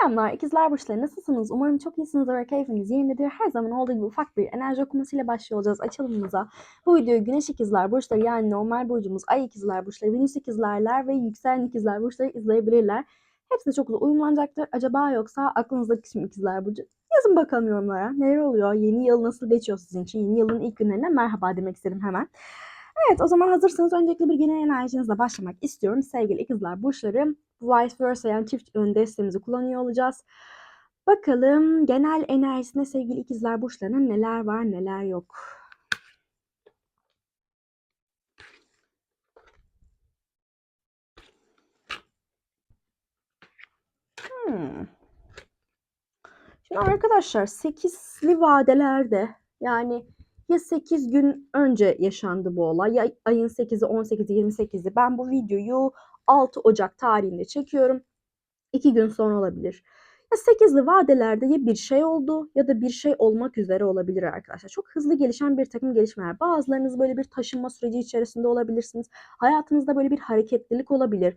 Selamlar ikizler burçları nasılsınız? Umarım çok iyisinizdir ve keyfiniz yerindedir. Her zaman olduğu gibi ufak bir enerji okumasıyla başlıyor olacağız açılımımıza. Bu videoyu güneş ikizler burçları yani normal burcumuz ay ikizler burçları, venüs ikizlerler ve yükselen ikizler burçları izleyebilirler. Hepsi çok da uyumlanacaktır. Acaba yoksa aklınızdaki kim ikizler burcu? Yazın bakalım yorumlara. Neler oluyor? Yeni yıl nasıl geçiyor sizin için? Yeni yılın ilk günlerine merhaba demek istedim hemen. Evet o zaman hazırsanız öncelikle bir genel enerjinizle başlamak istiyorum. Sevgili ikizler burçları vice versa yani çift yön destemizi kullanıyor olacağız. Bakalım genel enerjisinde sevgili ikizler burçlarının neler var neler yok. Hmm. Şimdi arkadaşlar 8'li vadelerde yani ya 8 gün önce yaşandı bu olay ya ayın 8'i 18'i 28'i ben bu videoyu 6 Ocak tarihinde çekiyorum. 2 gün sonra olabilir. Ya 8'li vadelerde ya bir şey oldu ya da bir şey olmak üzere olabilir arkadaşlar. Çok hızlı gelişen bir takım gelişmeler. Bazılarınız böyle bir taşınma süreci içerisinde olabilirsiniz. Hayatınızda böyle bir hareketlilik olabilir.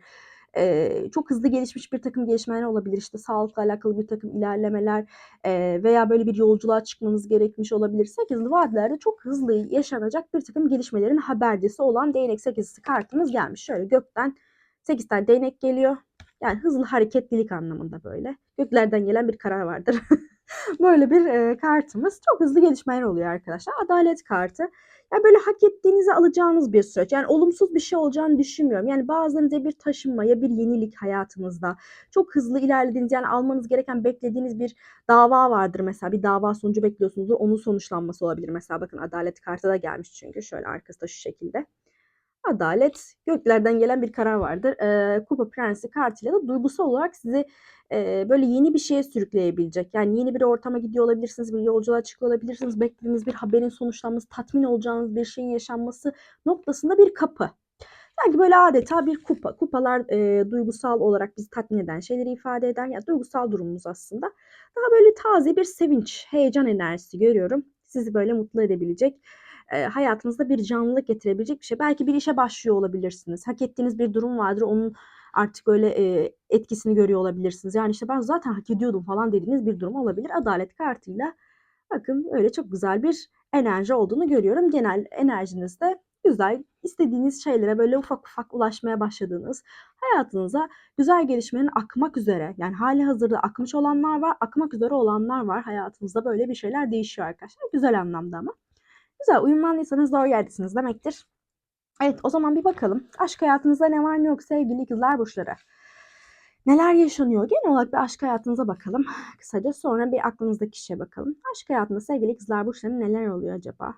Ee, çok hızlı gelişmiş bir takım gelişmeler olabilir. İşte sağlıkla alakalı bir takım ilerlemeler e, veya böyle bir yolculuğa çıkmanız gerekmiş olabilir. 8'li vadelerde çok hızlı yaşanacak bir takım gelişmelerin habercisi olan değnek 8'lisi kartımız gelmiş. Şöyle gökten 8 tane değnek geliyor. Yani hızlı hareketlilik anlamında böyle. Göklerden gelen bir karar vardır. böyle bir e, kartımız. Çok hızlı gelişmeler oluyor arkadaşlar. Adalet kartı. Yani böyle hak ettiğinizi alacağınız bir süreç. Yani olumsuz bir şey olacağını düşünmüyorum. Yani bazılarınızda bir taşınma ya bir yenilik hayatınızda. Çok hızlı ilerlediğiniz yani almanız gereken beklediğiniz bir dava vardır mesela. Bir dava sonucu bekliyorsunuzdur. Onun sonuçlanması olabilir. Mesela bakın adalet kartı da gelmiş çünkü. Şöyle arkası da şu şekilde. Adalet, göklerden gelen bir karar vardır. E, Kupa Prensi kartıyla da duygusal olarak sizi e, böyle yeni bir şeye sürükleyebilecek. Yani yeni bir ortama gidiyor olabilirsiniz, bir yolculuğa çıkıyor olabilirsiniz. Beklediğiniz bir haberin sonuçlanması, tatmin olacağınız bir şeyin yaşanması noktasında bir kapı. Sanki böyle adeta bir kupa. Kupalar e, duygusal olarak bizi tatmin eden şeyleri ifade eder. Ya duygusal durumumuz aslında. Daha böyle taze bir sevinç, heyecan enerjisi görüyorum. Sizi böyle mutlu edebilecek e, hayatınızda bir canlılık getirebilecek bir şey. Belki bir işe başlıyor olabilirsiniz. Hak ettiğiniz bir durum vardır. Onun artık öyle e, etkisini görüyor olabilirsiniz. Yani işte ben zaten hak ediyordum falan dediğiniz bir durum olabilir. Adalet kartıyla bakın öyle çok güzel bir enerji olduğunu görüyorum. Genel enerjinizde güzel, istediğiniz şeylere böyle ufak ufak ulaşmaya başladığınız, hayatınıza güzel gelişmenin akmak üzere, yani hali hazırda akmış olanlar var, akmak üzere olanlar var. Hayatınızda böyle bir şeyler değişiyor arkadaşlar. Güzel anlamda ama. Güzel uyumlandıysanız doğru yerdesiniz demektir. Evet o zaman bir bakalım. Aşk hayatınızda ne var ne yok sevgili ikizler burçları. Neler yaşanıyor? Genel olarak bir aşk hayatınıza bakalım. Kısaca sonra bir aklınızdaki kişiye bakalım. Aşk hayatında sevgili ikizler burçlarının neler oluyor acaba?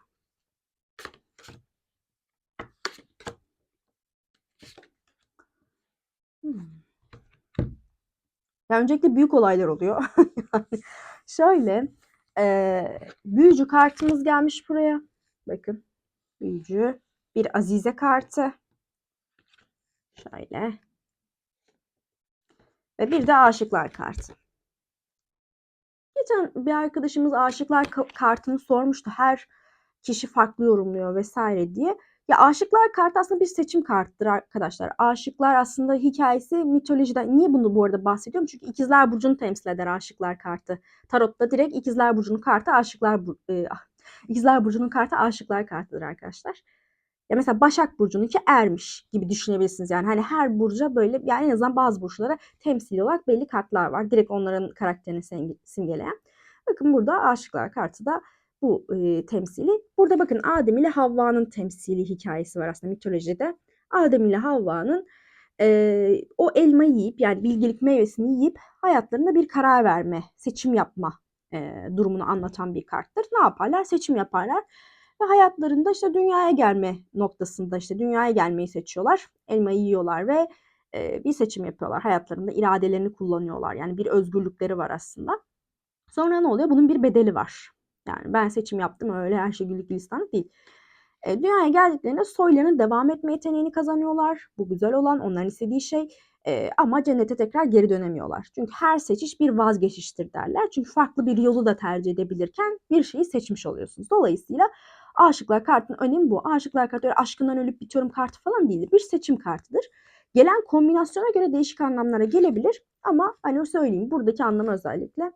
Hmm. Ya öncelikle büyük olaylar oluyor. yani şöyle e, büyücü kartımız gelmiş buraya. Bakın büyücü bir azize kartı. Şöyle. Ve bir de aşıklar kartı. Geçen bir arkadaşımız aşıklar kartını sormuştu. Her kişi farklı yorumluyor vesaire diye. Ya aşıklar kartı aslında bir seçim kartıdır arkadaşlar. Aşıklar aslında hikayesi mitolojiden. Niye bunu bu arada bahsediyorum? Çünkü ikizler burcunu temsil eder aşıklar kartı. Tarotta direkt ikizler burcunun kartı aşıklar e, ikizler burcunun kartı aşıklar kartıdır arkadaşlar. Ya mesela Başak Burcu'nunki ermiş gibi düşünebilirsiniz. Yani hani her burca böyle yani en azından bazı burçlara temsil olarak belli kartlar var. Direkt onların karakterini simgeleyen. Bakın burada aşıklar kartı da bu e, temsili. Burada bakın Adem ile Havva'nın temsili hikayesi var aslında mitolojide. Adem ile Havva'nın e, o elma yiyip yani bilgelik meyvesini yiyip hayatlarında bir karar verme, seçim yapma e, durumunu anlatan bir karttır. Ne yaparlar? Seçim yaparlar ve hayatlarında işte dünyaya gelme noktasında işte dünyaya gelmeyi seçiyorlar. Elmayı yiyorlar ve e, bir seçim yapıyorlar. Hayatlarında iradelerini kullanıyorlar. Yani bir özgürlükleri var aslında. Sonra ne oluyor? Bunun bir bedeli var. Yani ben seçim yaptım öyle her şey güllük gülistanlık değil. E, dünyaya geldiklerinde soylarının devam etme yeteneğini kazanıyorlar. Bu güzel olan onların istediği şey. E, ama cennete tekrar geri dönemiyorlar. Çünkü her seçiş bir vazgeçiştir derler. Çünkü farklı bir yolu da tercih edebilirken bir şeyi seçmiş oluyorsunuz. Dolayısıyla aşıklar kartının önemi bu. Aşıklar kartı öyle aşkından ölüp bitiyorum kartı falan değildir. Bir seçim kartıdır. Gelen kombinasyona göre değişik anlamlara gelebilir. Ama hani söyleyeyim buradaki anlam özellikle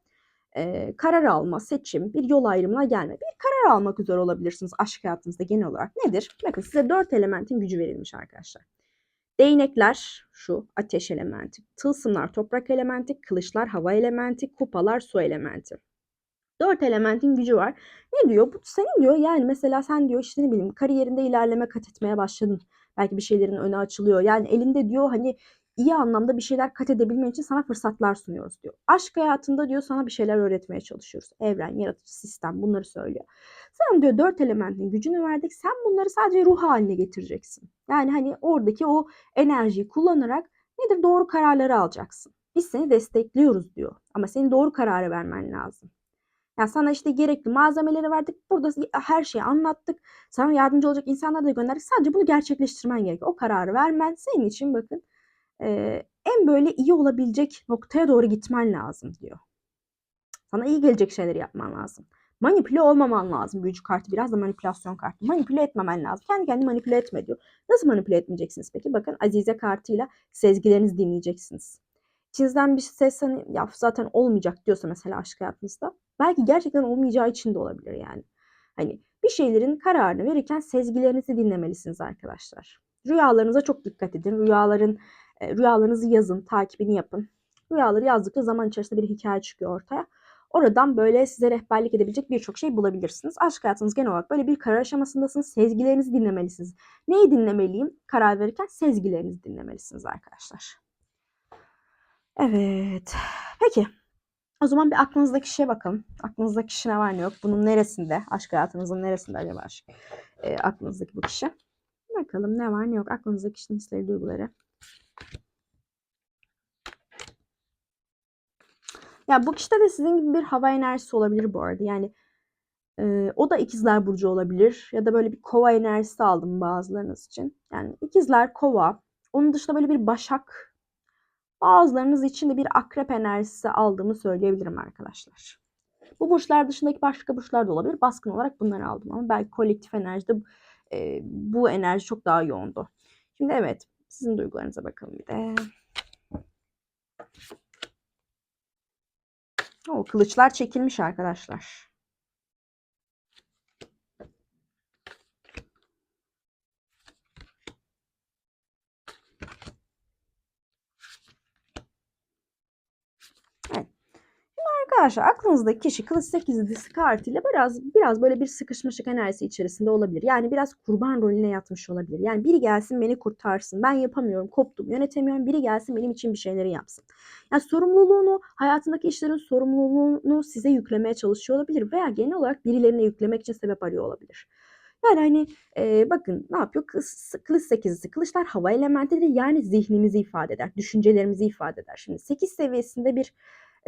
e, karar alma, seçim, bir yol ayrımına gelme. Bir karar almak üzere olabilirsiniz aşk hayatınızda genel olarak. Nedir? Bakın size dört elementin gücü verilmiş arkadaşlar. Değnekler şu ateş elementi, tılsımlar toprak elementi, kılıçlar hava elementi, kupalar su elementi. Dört elementin gücü var. Ne diyor? Bu senin diyor yani mesela sen diyor işte ne bileyim kariyerinde ilerleme kat etmeye başladın. Belki bir şeylerin önü açılıyor. Yani elinde diyor hani iyi anlamda bir şeyler kat edebilmen için sana fırsatlar sunuyoruz diyor. Aşk hayatında diyor sana bir şeyler öğretmeye çalışıyoruz. Evren, yaratıcı sistem bunları söylüyor. Sen diyor dört elementin gücünü verdik. Sen bunları sadece ruh haline getireceksin. Yani hani oradaki o enerjiyi kullanarak nedir doğru kararları alacaksın. Biz seni destekliyoruz diyor. Ama senin doğru kararı vermen lazım. Yani sana işte gerekli malzemeleri verdik. Burada her şeyi anlattık. Sana yardımcı olacak insanlar da gönderdik. Sadece bunu gerçekleştirmen gerekiyor. O kararı vermen senin için bakın e, en böyle iyi olabilecek noktaya doğru gitmen lazım diyor. Sana iyi gelecek şeyleri yapman lazım. Manipüle olmaman lazım. Büyücü kartı biraz da manipülasyon kartı. Manipüle etmemen lazım. Kendi kendini manipüle etme diyor. Nasıl manipüle etmeyeceksiniz peki? Bakın Azize kartıyla sezgilerinizi dinleyeceksiniz. İçinizden bir ses hani ya zaten olmayacak diyorsa mesela aşk hayatınızda belki gerçekten olmayacağı için de olabilir yani. Hani bir şeylerin kararını verirken sezgilerinizi dinlemelisiniz arkadaşlar. Rüyalarınıza çok dikkat edin. Rüyaların rüyalarınızı yazın, takibini yapın. Rüyaları yazdıkça zaman içerisinde bir hikaye çıkıyor ortaya. Oradan böyle size rehberlik edebilecek birçok şey bulabilirsiniz. Aşk hayatınız genel olarak böyle bir karar aşamasındasınız. Sezgilerinizi dinlemelisiniz. Neyi dinlemeliyim? Karar verirken sezgilerinizi dinlemelisiniz arkadaşlar. Evet. Peki. O zaman bir aklınızdaki kişiye bakalım. Aklınızdaki kişi ne var ne yok? Bunun neresinde? Aşk hayatınızın neresinde acaba aşk? E, aklınızdaki bu kişi. Bakalım ne var ne yok? Aklınızdaki kişinin hisleri, duyguları. Ya bu kişide de sizin gibi bir hava enerjisi olabilir bu arada. Yani e, o da ikizler burcu olabilir. Ya da böyle bir kova enerjisi aldım bazılarınız için. Yani ikizler kova. Onun dışında böyle bir başak Bazılarınız için de bir akrep enerjisi aldığımı söyleyebilirim arkadaşlar. Bu burçlar dışındaki başka burçlar da olabilir. Baskın olarak bunları aldım ama belki kolektif enerjide e, bu enerji çok daha yoğundu. Şimdi evet sizin duygularınıza bakalım bir de. O kılıçlar çekilmiş arkadaşlar. Arkadaşlar aklınızdaki kişi kılıç 8'lisi kartıyla biraz biraz böyle bir sıkışmışlık enerjisi içerisinde olabilir. Yani biraz kurban rolüne yatmış olabilir. Yani biri gelsin beni kurtarsın. Ben yapamıyorum, koptum, yönetemiyorum. Biri gelsin benim için bir şeyleri yapsın. Yani sorumluluğunu, hayatındaki işlerin sorumluluğunu size yüklemeye çalışıyor olabilir veya genel olarak birilerine yüklemek için sebep arıyor olabilir. Yani hani e, bakın ne yapıyor? Kılıç, 8'lisi. Kılıçlar hava elementidir. Yani zihnimizi ifade eder. Düşüncelerimizi ifade eder. Şimdi 8 seviyesinde bir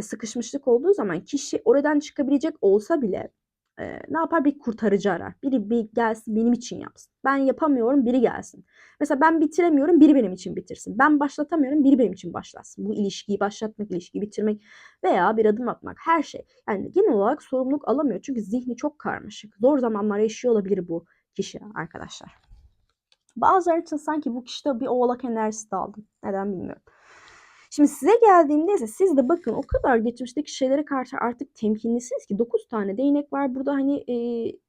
sıkışmışlık olduğu zaman kişi oradan çıkabilecek olsa bile e, ne yapar? Bir kurtarıcı arar. Biri bir gelsin benim için yapsın. Ben yapamıyorum biri gelsin. Mesela ben bitiremiyorum biri benim için bitirsin. Ben başlatamıyorum biri benim için başlasın. Bu ilişkiyi başlatmak, ilişkiyi bitirmek veya bir adım atmak her şey. Yani genel olarak sorumluluk alamıyor. Çünkü zihni çok karmaşık. Zor zamanlar yaşıyor olabilir bu kişi arkadaşlar. Bazıları için sanki bu kişide bir oğlak enerjisi de aldım. Neden bilmiyorum. Şimdi size geldiğimde ise siz de bakın o kadar geçmişteki şeylere karşı artık temkinlisiniz ki 9 tane değnek var. Burada hani e,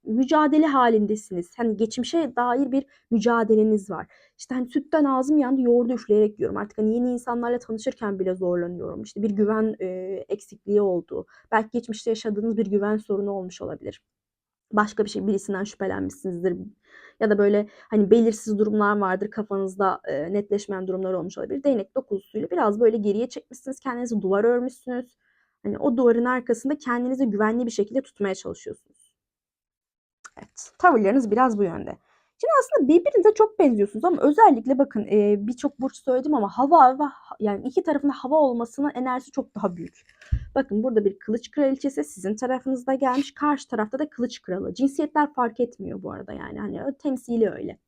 mücadele halindesiniz. Hani geçmişe dair bir mücadeleniz var. İşte hani sütten ağzım yandı yoğurdu üfleyerek yiyorum. Artık hani yeni insanlarla tanışırken bile zorlanıyorum. İşte bir güven e, eksikliği oldu. Belki geçmişte yaşadığınız bir güven sorunu olmuş olabilir başka bir şey birisinden şüphelenmişsinizdir ya da böyle hani belirsiz durumlar vardır kafanızda e, netleşmeyen durumlar olmuş olabilir. Değnek dokulusuyla biraz böyle geriye çekmişsiniz kendinizi duvar örmüşsünüz. Hani o duvarın arkasında kendinizi güvenli bir şekilde tutmaya çalışıyorsunuz. Evet tavırlarınız biraz bu yönde. Şimdi aslında birbirinize çok benziyorsunuz ama özellikle bakın e, birçok burç söyledim ama hava ve yani iki tarafında hava olmasının enerjisi çok daha büyük. Bakın burada bir kılıç kraliçesi sizin tarafınızda gelmiş. Karşı tarafta da kılıç kralı. Cinsiyetler fark etmiyor bu arada yani hani temsili öyle.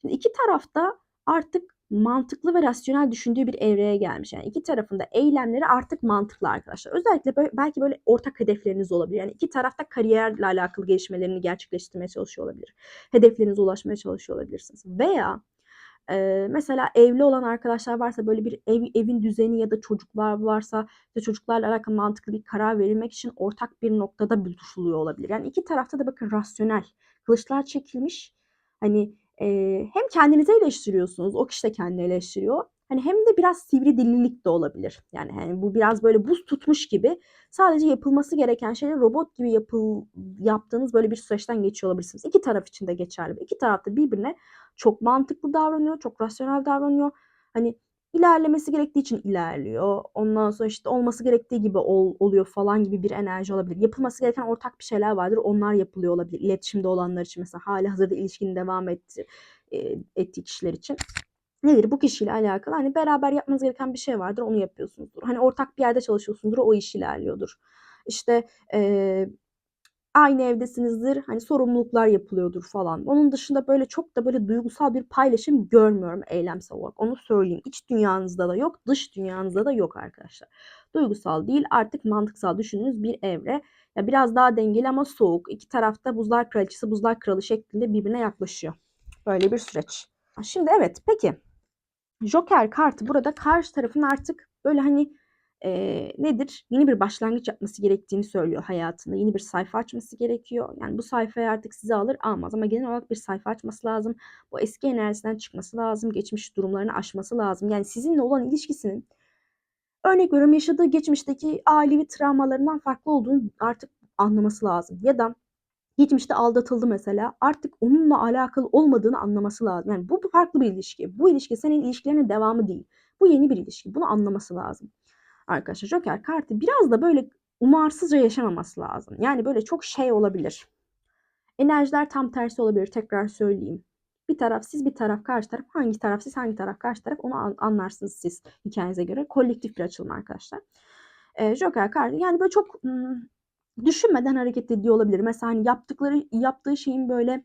Şimdi iki tarafta artık mantıklı ve rasyonel düşündüğü bir evreye gelmiş. Yani iki tarafında eylemleri artık mantıklı arkadaşlar. Özellikle böyle, belki böyle ortak hedefleriniz olabilir. Yani iki tarafta kariyerle alakalı gelişmelerini gerçekleştirmeye çalışıyor olabilir. Hedeflerinize ulaşmaya çalışıyor olabilirsiniz. Veya Eee, mesela evli olan arkadaşlar varsa böyle bir ev evin düzeni ya da çocuklar varsa işte çocuklarla alakalı mantıklı bir karar verilmek için ortak bir noktada buluşuluyor olabilir. Yani iki tarafta da bakın rasyonel. Kılıçlar çekilmiş. Hani eee, hem kendinizi eleştiriyorsunuz, o kişi de kendini eleştiriyor. Hani hem de biraz sivri dillilik de olabilir. Yani hani bu biraz böyle buz tutmuş gibi sadece yapılması gereken şeyleri robot gibi yapıl yaptığınız böyle bir süreçten geçiyor olabilirsiniz. İki taraf için de geçerli. İki taraf da birbirine çok mantıklı davranıyor, çok rasyonel davranıyor. Hani ilerlemesi gerektiği için ilerliyor. Ondan sonra işte olması gerektiği gibi ol, oluyor falan gibi bir enerji olabilir. Yapılması gereken ortak bir şeyler vardır. Onlar yapılıyor olabilir. İletişimde olanlar için mesela hali hazırda ilişkinin devam etti, e, ettiği kişiler için. Nedir? Bu kişiyle alakalı hani beraber yapmanız gereken bir şey vardır. Onu yapıyorsunuzdur. Hani ortak bir yerde çalışıyorsunuzdur. O iş ilerliyordur. İşte e, aynı evdesinizdir. Hani sorumluluklar yapılıyordur falan. Onun dışında böyle çok da böyle duygusal bir paylaşım görmüyorum eylemsel olarak. Onu söyleyeyim. İç dünyanızda da yok, dış dünyanızda da yok arkadaşlar. Duygusal değil, artık mantıksal düşündüğünüz bir evre. Ya biraz daha dengeli ama soğuk. İki tarafta buzlar kraliçesi, buzlar kralı şeklinde birbirine yaklaşıyor. Böyle bir süreç. Şimdi evet, peki. Joker kartı burada karşı tarafın artık böyle hani e, nedir? Yeni bir başlangıç yapması gerektiğini söylüyor hayatında. Yeni bir sayfa açması gerekiyor. Yani bu sayfayı artık size alır almaz ama genel olarak bir sayfa açması lazım. Bu eski enerjisinden çıkması lazım. Geçmiş durumlarını aşması lazım. Yani sizinle olan ilişkisinin örnek veriyorum yaşadığı geçmişteki ailevi travmalarından farklı olduğunu artık anlaması lazım. Ya da geçmişte aldatıldı mesela. Artık onunla alakalı olmadığını anlaması lazım. Yani bu farklı bir ilişki. Bu ilişki senin ilişkilerinin devamı değil. Bu yeni bir ilişki. Bunu anlaması lazım arkadaşlar Joker kartı biraz da böyle umarsızca yaşamaması lazım. Yani böyle çok şey olabilir. Enerjiler tam tersi olabilir tekrar söyleyeyim. Bir taraf siz bir taraf karşı taraf hangi taraf siz hangi taraf karşı taraf onu anlarsınız siz hikayenize göre. Kolektif bir açılım arkadaşlar. Ee, Joker kartı yani böyle çok ım, düşünmeden hareket ediyor olabilir. Mesela hani yaptıkları yaptığı şeyin böyle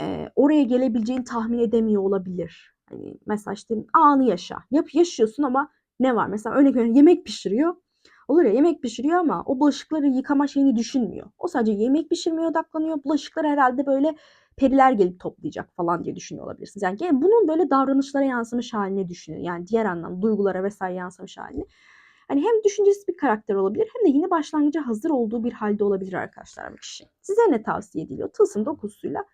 e, oraya gelebileceğini tahmin edemiyor olabilir. Hani mesela işte anı yaşa. Yap yaşıyorsun ama ne var? Mesela örnek veriyorum yemek pişiriyor. Olur ya yemek pişiriyor ama o bulaşıkları yıkama şeyini düşünmüyor. O sadece yemek pişirmeye odaklanıyor. Bulaşıkları herhalde böyle periler gelip toplayacak falan diye düşünüyor olabilirsiniz. Yani bunun böyle davranışlara yansımış halini düşünün. Yani diğer anlamda duygulara vesaire yansımış halini. Hani hem düşüncesiz bir karakter olabilir hem de yine başlangıca hazır olduğu bir halde olabilir arkadaşlar bu kişi. Size ne tavsiye ediliyor? Tılsım dokuzuyla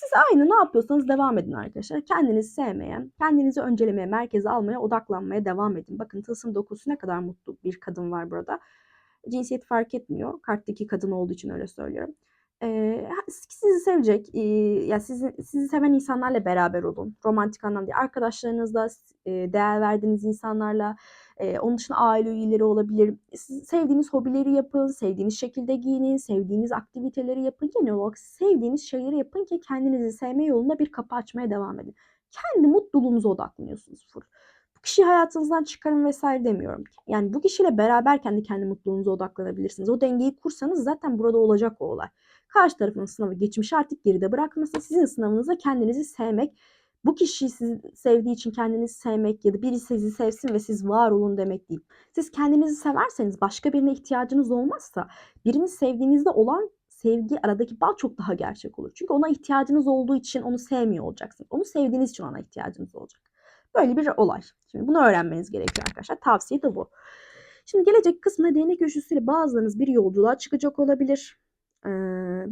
siz aynı ne yapıyorsanız devam edin arkadaşlar. Kendinizi sevmeye, kendinizi öncelemeye, merkeze almaya, odaklanmaya devam edin. Bakın tılsım dokusu ne kadar mutlu bir kadın var burada. Cinsiyet fark etmiyor. Karttaki kadın olduğu için öyle söylüyorum. Ee, sizi sevecek, e, ya sizi, sizi seven insanlarla beraber olun. Romantik anlamda arkadaşlarınızla, e, değer verdiğiniz insanlarla, e, onun dışında aile üyeleri olabilir. Siz sevdiğiniz hobileri yapın, sevdiğiniz şekilde giyinin, sevdiğiniz aktiviteleri yapın. Genel olarak sevdiğiniz şeyleri yapın ki kendinizi sevme yolunda bir kapı açmaya devam edin. Kendi mutluluğunuza odaklanıyorsunuz. Bu kişiyi hayatınızdan çıkarın vesaire demiyorum. Yani bu kişiyle beraber kendi kendi mutluluğunuza odaklanabilirsiniz. O dengeyi kursanız zaten burada olacak o olay. Karşı tarafın sınavı geçmiş artık geride bırakması, sizin sınavınızda kendinizi sevmek, bu kişiyi sizi sevdiği için kendinizi sevmek ya da biri sizi sevsin ve siz var olun demek değil. Siz kendinizi severseniz başka birine ihtiyacınız olmazsa birini sevdiğinizde olan sevgi aradaki bağ çok daha gerçek olur. Çünkü ona ihtiyacınız olduğu için onu sevmiyor olacaksınız. Onu sevdiğiniz için ona ihtiyacınız olacak. Böyle bir olay. Şimdi bunu öğrenmeniz gerekiyor arkadaşlar. Tavsiye de bu. Şimdi gelecek kısmında değnek köşesiyle bazılarınız bir yolculuğa çıkacak olabilir. Ee,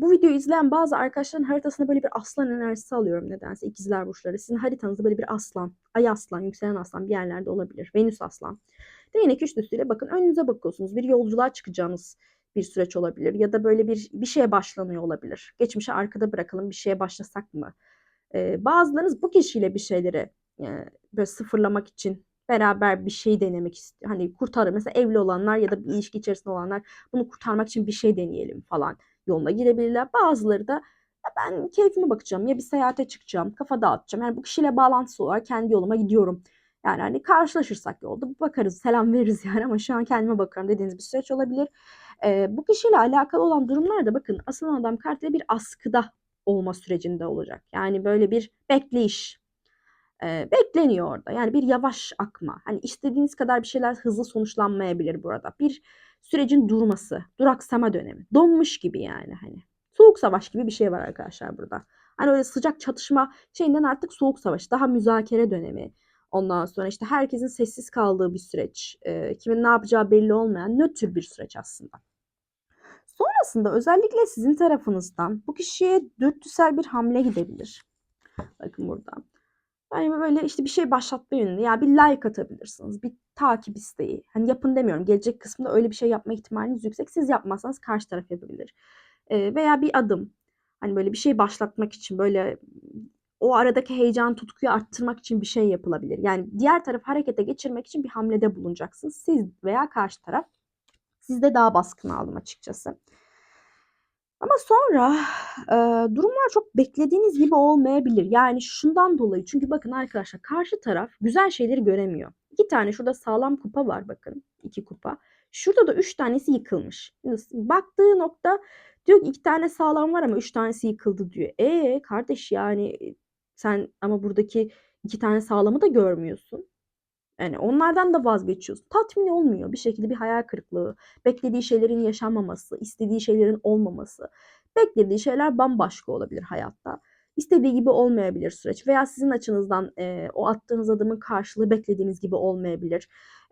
bu videoyu izleyen bazı arkadaşların haritasında böyle bir aslan enerjisi alıyorum nedense ikizler burçları. Sizin haritanızda böyle bir aslan, ay aslan, yükselen aslan bir yerlerde olabilir. Venüs aslan. Değnek üçlüsüyle bakın önünüze bakıyorsunuz. Bir yolculuğa çıkacağınız bir süreç olabilir ya da böyle bir bir şeye başlanıyor olabilir. Geçmişi arkada bırakalım bir şeye başlasak mı? Ee, bazılarınız bu kişiyle bir şeyleri e, böyle sıfırlamak için beraber bir şey denemek istiyor. Hani kurtarır. Mesela evli olanlar ya da bir ilişki içerisinde olanlar bunu kurtarmak için bir şey deneyelim falan yoluna girebilirler. Bazıları da ya ben keyfime bakacağım ya bir seyahate çıkacağım, kafa dağıtacağım. Yani bu kişiyle bağlantısı olarak kendi yoluma gidiyorum. Yani hani karşılaşırsak yolda bakarız, selam veririz yani ama şu an kendime bakıyorum dediğiniz bir süreç olabilir. Ee, bu kişiyle alakalı olan durumlarda bakın asılan adam kartı bir askıda olma sürecinde olacak. Yani böyle bir bekleyiş, e, bekleniyor orada. Yani bir yavaş akma. Hani istediğiniz kadar bir şeyler hızlı sonuçlanmayabilir burada. Bir sürecin durması, duraksama dönemi. Donmuş gibi yani hani. Soğuk savaş gibi bir şey var arkadaşlar burada. Hani öyle sıcak çatışma şeyinden artık soğuk savaş, daha müzakere dönemi. Ondan sonra işte herkesin sessiz kaldığı bir süreç, e, kimin ne yapacağı belli olmayan nötr bir süreç aslında. Sonrasında özellikle sizin tarafınızdan bu kişiye dürtüsel bir hamle gidebilir. Bakın burada. Yani böyle işte bir şey başlatma yönünde. Ya bir like atabilirsiniz. Bir takip isteği. Hani yapın demiyorum. Gelecek kısmında öyle bir şey yapma ihtimaliniz yüksek. Siz yapmazsanız karşı taraf yapabilir. Ee, veya bir adım. Hani böyle bir şey başlatmak için böyle o aradaki heyecan, tutkuyu arttırmak için bir şey yapılabilir. Yani diğer tarafı harekete geçirmek için bir hamlede bulunacaksınız. Siz veya karşı taraf. Sizde daha baskın aldım açıkçası. Ama sonra e, durumlar çok beklediğiniz gibi olmayabilir. Yani şundan dolayı çünkü bakın arkadaşlar karşı taraf güzel şeyleri göremiyor. İki tane şurada sağlam kupa var bakın. iki kupa. Şurada da üç tanesi yıkılmış. Baktığı nokta diyor ki iki tane sağlam var ama üç tanesi yıkıldı diyor. E kardeş yani sen ama buradaki iki tane sağlamı da görmüyorsun. Yani onlardan da vazgeçiyorsun. Tatmin olmuyor. Bir şekilde bir hayal kırıklığı, beklediği şeylerin yaşanmaması, istediği şeylerin olmaması. Beklediği şeyler bambaşka olabilir hayatta. İstediği gibi olmayabilir süreç veya sizin açınızdan e, o attığınız adımın karşılığı beklediğiniz gibi olmayabilir.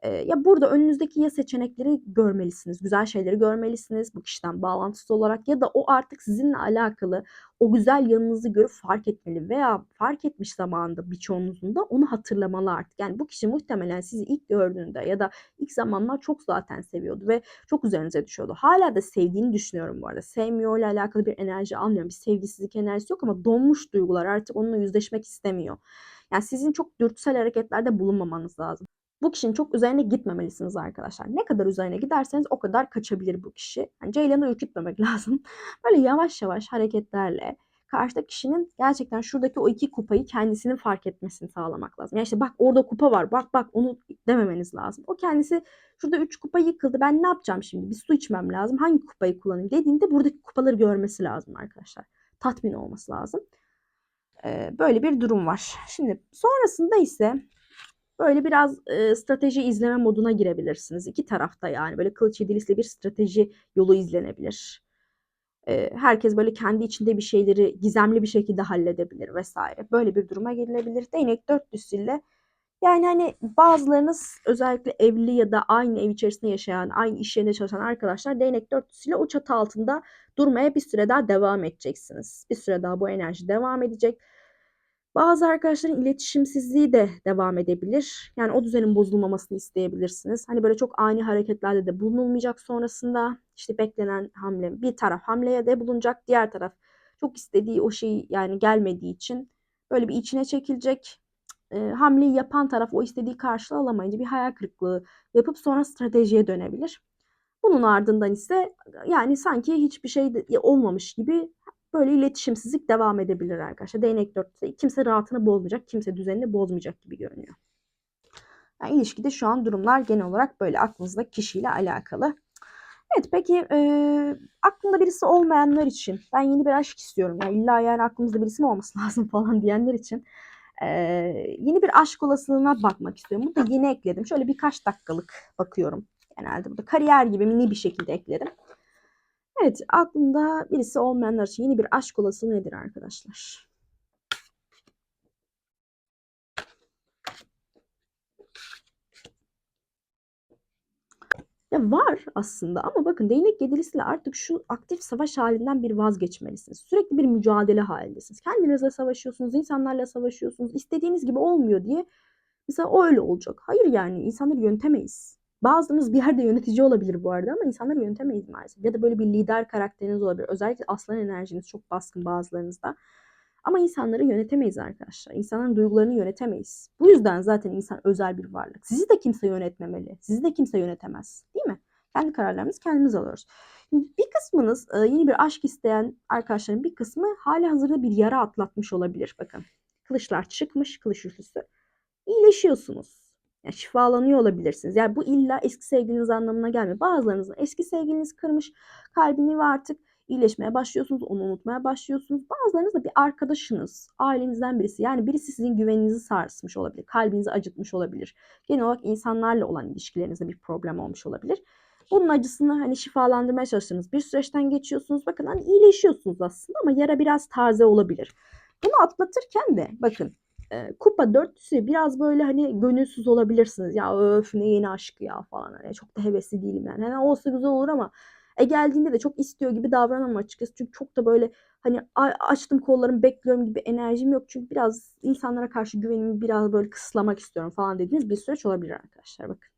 E, ya burada önünüzdeki ya seçenekleri görmelisiniz, güzel şeyleri görmelisiniz bu kişiden bağlantısı olarak ya da o artık sizinle alakalı o güzel yanınızı görüp fark etmeli veya fark etmiş zamanında birçoğunuzun da onu hatırlamalı artık. Yani bu kişi muhtemelen sizi ilk gördüğünde ya da ilk zamanlar çok zaten seviyordu ve çok üzerinize düşüyordu. Hala da sevdiğini düşünüyorum bu arada. Sevmiyorla alakalı bir enerji almıyorum. Bir sevgisizlik enerjisi yok ama donmuş duygular artık onunla yüzleşmek istemiyor. Yani sizin çok dürtüsel hareketlerde bulunmamanız lazım. Bu kişinin çok üzerine gitmemelisiniz arkadaşlar. Ne kadar üzerine giderseniz o kadar kaçabilir bu kişi. Yani Ceylan'ı ürkütmemek lazım. Böyle yavaş yavaş hareketlerle karşıdaki kişinin gerçekten şuradaki o iki kupayı kendisinin fark etmesini sağlamak lazım. Yani işte bak orada kupa var bak bak onu dememeniz lazım. O kendisi şurada üç kupa yıkıldı ben ne yapacağım şimdi bir su içmem lazım hangi kupayı kullanayım dediğinde buradaki kupaları görmesi lazım arkadaşlar. Tatmin olması lazım. Ee, böyle bir durum var. Şimdi sonrasında ise Böyle biraz e, strateji izleme moduna girebilirsiniz. İki tarafta yani böyle kılıç yedilisli bir strateji yolu izlenebilir. E, herkes böyle kendi içinde bir şeyleri gizemli bir şekilde halledebilir vesaire. Böyle bir duruma girilebilir. Değnek dörtlüsüyle yani hani bazılarınız özellikle evli ya da aynı ev içerisinde yaşayan, aynı iş yerinde çalışan arkadaşlar değnek dörtlüsüyle o çatı altında durmaya bir süre daha devam edeceksiniz. Bir süre daha bu enerji devam edecek. Bazı arkadaşların iletişimsizliği de devam edebilir. Yani o düzenin bozulmamasını isteyebilirsiniz. Hani böyle çok ani hareketlerde de bulunulmayacak sonrasında. işte beklenen hamle bir taraf hamleye de bulunacak. Diğer taraf çok istediği o şey yani gelmediği için böyle bir içine çekilecek. E, hamleyi yapan taraf o istediği karşılığı alamayınca bir hayal kırıklığı yapıp sonra stratejiye dönebilir. Bunun ardından ise yani sanki hiçbir şey olmamış gibi böyle iletişimsizlik devam edebilir arkadaşlar. Değnek dörtlüsü kimse rahatını bozmayacak, kimse düzenini bozmayacak gibi görünüyor. Yani ilişkide şu an durumlar genel olarak böyle aklınızda kişiyle alakalı. Evet peki e, aklında birisi olmayanlar için ben yeni bir aşk istiyorum. Yani illa yani aklımızda birisi mi olması lazım falan diyenler için e, yeni bir aşk olasılığına bakmak istiyorum. Bunu da yeni ekledim. Şöyle birkaç dakikalık bakıyorum. Genelde burada kariyer gibi mini bir şekilde ekledim. Evet, aklında birisi olmayanlar için yeni bir aşk olası nedir arkadaşlar? Ya var aslında ama bakın değnek yedilisiyle artık şu aktif savaş halinden bir vazgeçmelisiniz. Sürekli bir mücadele halindesiniz. Kendinizle savaşıyorsunuz, insanlarla savaşıyorsunuz. İstediğiniz gibi olmuyor diye mesela öyle olacak. Hayır yani insanları yöntemeyiz. Bazılarınız bir yerde yönetici olabilir bu arada ama insanları yönetemeyiz maalesef. Ya da böyle bir lider karakteriniz olabilir. Özellikle aslan enerjiniz çok baskın bazılarınızda. Ama insanları yönetemeyiz arkadaşlar. İnsanların duygularını yönetemeyiz. Bu yüzden zaten insan özel bir varlık. Sizi de kimse yönetmemeli. Sizi de kimse yönetemez. Değil mi? Kendi kararlarımızı kendimiz alıyoruz. Bir kısmınız e, yeni bir aşk isteyen arkadaşların bir kısmı hali hazırda bir yara atlatmış olabilir. Bakın kılıçlar çıkmış, kılıç üçlüsü. İyileşiyorsunuz yani şifalanıyor olabilirsiniz. Yani bu illa eski sevgiliniz anlamına gelmiyor. Bazılarınızın eski sevgiliniz kırmış kalbini ve artık iyileşmeye başlıyorsunuz, onu unutmaya başlıyorsunuz. Bazılarınız da bir arkadaşınız, ailenizden birisi. Yani birisi sizin güveninizi sarsmış olabilir, kalbinizi acıtmış olabilir. Genel olarak insanlarla olan ilişkilerinizde bir problem olmuş olabilir. Bunun acısını hani şifalandırmaya çalıştığınız bir süreçten geçiyorsunuz. Bakın hani iyileşiyorsunuz aslında ama yara biraz taze olabilir. Bunu atlatırken de bakın e, kupa dörtlüsü biraz böyle hani gönülsüz olabilirsiniz. Ya öf ne yeni aşkı ya falan. Hani çok da hevesli değilim yani. Hani olsa güzel olur ama e geldiğinde de çok istiyor gibi davranamam açıkçası. Çünkü çok da böyle hani açtım kollarımı bekliyorum gibi enerjim yok. Çünkü biraz insanlara karşı güvenimi biraz böyle kısıtlamak istiyorum falan dediğiniz bir süreç olabilir arkadaşlar bakın.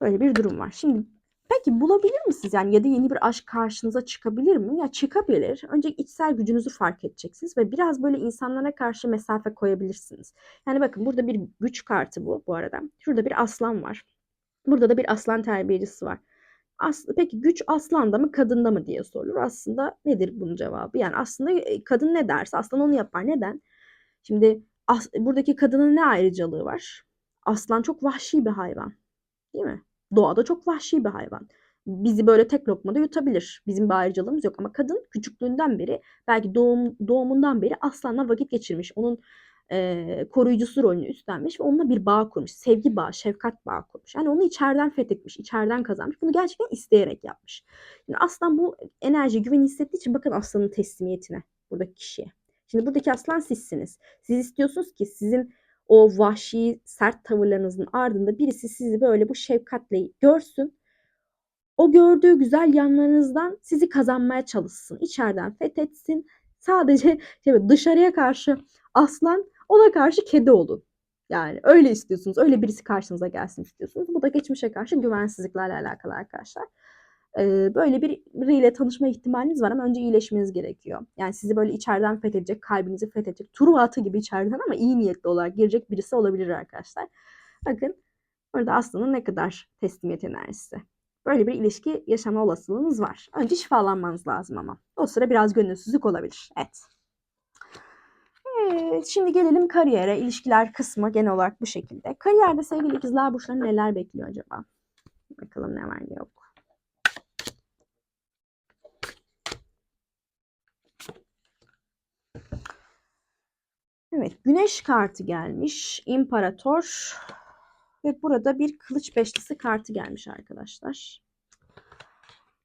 Böyle bir durum var. Şimdi peki bulabilir misiniz? Yani ya da yeni bir aşk karşınıza çıkabilir mi? Ya çıkabilir. Önce içsel gücünüzü fark edeceksiniz ve biraz böyle insanlara karşı mesafe koyabilirsiniz. Yani bakın burada bir güç kartı bu bu arada. Şurada bir aslan var. Burada da bir aslan terbiyecisi var. Aslında peki güç aslanda mı kadında mı diye sorulur. Aslında nedir bunun cevabı? Yani aslında kadın ne derse aslan onu yapar. Neden? Şimdi as, buradaki kadının ne ayrıcalığı var? Aslan çok vahşi bir hayvan. Değil mi? Doğada çok vahşi bir hayvan. Bizi böyle tek lokmada yutabilir. Bizim bir ayrıcalığımız yok ama kadın küçüklüğünden beri belki doğum, doğumundan beri aslanla vakit geçirmiş. Onun e, koruyucusu rolünü üstlenmiş ve onunla bir bağ kurmuş. Sevgi bağı, şefkat bağı kurmuş. Yani onu içeriden fethetmiş, içeriden kazanmış. Bunu gerçekten isteyerek yapmış. Yani aslan bu enerji, güveni hissettiği için bakın aslanın teslimiyetine buradaki kişiye. Şimdi buradaki aslan sizsiniz. Siz istiyorsunuz ki sizin o vahşi, sert tavırlarınızın ardında birisi sizi böyle bu şefkatle görsün. O gördüğü güzel yanlarınızdan sizi kazanmaya çalışsın. içeriden fethetsin. Sadece şey, dışarıya karşı aslan, ona karşı kedi olun. Yani öyle istiyorsunuz. Öyle birisi karşınıza gelsin istiyorsunuz. Bu da geçmişe karşı güvensizliklerle alakalı arkadaşlar böyle biriyle tanışma ihtimaliniz var ama önce iyileşmeniz gerekiyor. Yani sizi böyle içeriden fethedecek, kalbinizi fethedecek, Truva atı gibi içeriden ama iyi niyetli olarak girecek birisi olabilir arkadaşlar. Bakın orada aslında ne kadar teslimiyet enerjisi. Böyle bir ilişki yaşama olasılığınız var. Önce şifalanmanız lazım ama. O sıra biraz gönülsüzlük olabilir. Evet. Evet, şimdi gelelim kariyere, ilişkiler kısmı genel olarak bu şekilde. Kariyerde sevgili ikizler burçları neler bekliyor acaba? Bakalım ne var ne yok. Evet, Güneş kartı gelmiş. İmparator. Ve burada bir kılıç beşlisi kartı gelmiş arkadaşlar.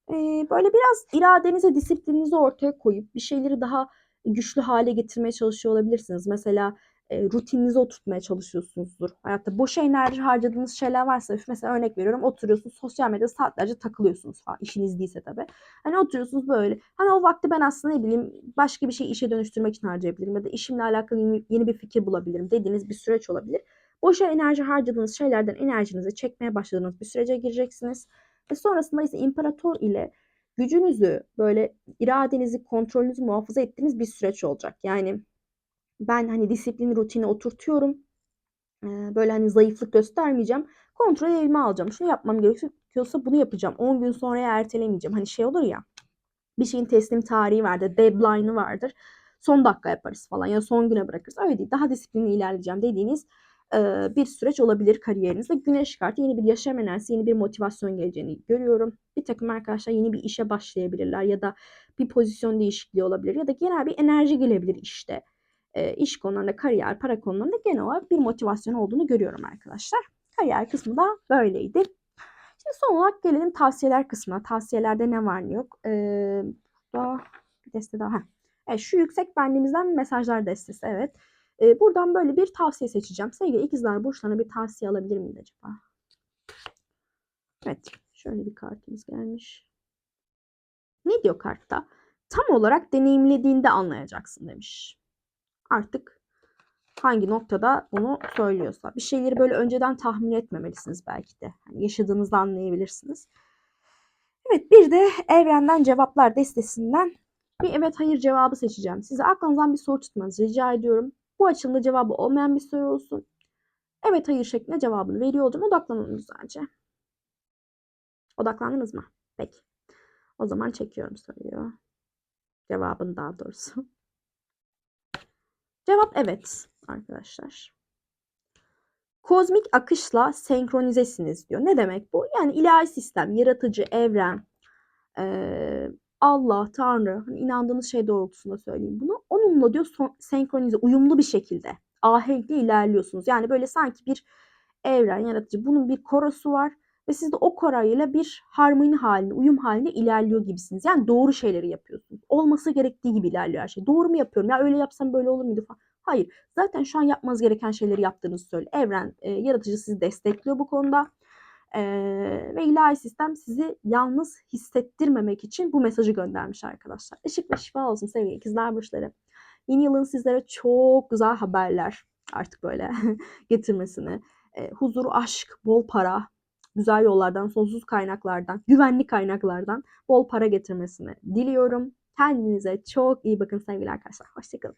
Ee, böyle biraz iradenizi, disiplininizi ortaya koyup bir şeyleri daha güçlü hale getirmeye çalışıyor olabilirsiniz. Mesela e, rutininizi oturtmaya çalışıyorsunuzdur. Hayatta boş enerji harcadığınız şeyler varsa mesela örnek veriyorum oturuyorsunuz sosyal medyada saatlerce takılıyorsunuz falan işiniz değilse tabii. Hani oturuyorsunuz böyle. Hani o vakti ben aslında ne bileyim başka bir şey işe dönüştürmek için harcayabilirim ya da işimle alakalı yeni bir fikir bulabilirim dediğiniz bir süreç olabilir. Boşa enerji harcadığınız şeylerden enerjinizi çekmeye başladığınız bir sürece gireceksiniz. Ve sonrasında ise imparator ile gücünüzü böyle iradenizi, kontrolünüzü muhafaza ettiğiniz bir süreç olacak. Yani ben hani disiplin rutini oturtuyorum. böyle hani zayıflık göstermeyeceğim. Kontrol elime alacağım. Şunu yapmam gerekiyorsa bunu yapacağım. 10 gün sonraya ertelemeyeceğim. Hani şey olur ya bir şeyin teslim tarihi vardır, deadline'ı vardır. Son dakika yaparız falan ya son güne bırakırız. Öyle değil. Daha disiplinli ilerleyeceğim dediğiniz bir süreç olabilir kariyerinizde. Güneş kartı yeni bir yaşam enerjisi, yeni bir motivasyon geleceğini görüyorum. Bir takım arkadaşlar yeni bir işe başlayabilirler ya da bir pozisyon değişikliği olabilir ya da genel bir enerji gelebilir işte e, iş konularında, kariyer, para konularında genel olarak bir motivasyon olduğunu görüyorum arkadaşlar. Kariyer kısmı da böyleydi. Şimdi son olarak gelelim tavsiyeler kısmına. Tavsiyelerde ne var ne yok. Ee, bir deste daha. Evet, şu yüksek benliğimizden mesajlar destesi. Evet. Ee, buradan böyle bir tavsiye seçeceğim. Sevgili ikizler burçlarına bir tavsiye alabilir miyim acaba? Evet. Şöyle bir kartımız gelmiş. Ne diyor kartta? Tam olarak deneyimlediğinde anlayacaksın demiş artık hangi noktada bunu söylüyorsa. Bir şeyleri böyle önceden tahmin etmemelisiniz belki de. Yani yaşadığınızda anlayabilirsiniz. Evet bir de evrenden cevaplar destesinden bir evet hayır cevabı seçeceğim. Size aklınızdan bir soru tutmanızı rica ediyorum. Bu açımda cevabı olmayan bir soru olsun. Evet hayır şeklinde cevabını veriyor olacağım. Odaklanın güzelce. Odaklandınız mı? Peki. O zaman çekiyorum soruyu. Cevabını daha doğrusu. Cevap evet arkadaşlar. Kozmik akışla senkronizesiniz diyor. Ne demek bu? Yani ilahi sistem, yaratıcı, evren, e, Allah, Tanrı, hani inandığınız şey doğrultusunda söyleyeyim bunu. Onunla diyor son, senkronize, uyumlu bir şekilde ahenkli ilerliyorsunuz. Yani böyle sanki bir evren, yaratıcı, bunun bir korosu var ve siz de o korayla bir harmoni halinde, uyum halinde ilerliyor gibisiniz. Yani doğru şeyleri yapıyorsunuz. Olması gerektiği gibi ilerliyor her şey. Doğru mu yapıyorum? Ya öyle yapsam böyle olur muydu falan. Hayır. Zaten şu an yapmanız gereken şeyleri yaptığınızı söyle. Evren, e, yaratıcı sizi destekliyor bu konuda. E, ve ilahi sistem sizi yalnız hissettirmemek için bu mesajı göndermiş arkadaşlar. Işık ve şifa olsun sevgili ikizler burçları. Yeni yılın sizlere çok güzel haberler artık böyle getirmesini. E, huzur, aşk, bol para, güzel yollardan, sonsuz kaynaklardan, güvenli kaynaklardan bol para getirmesini diliyorum. Kendinize çok iyi bakın sevgili arkadaşlar. Hoşçakalın.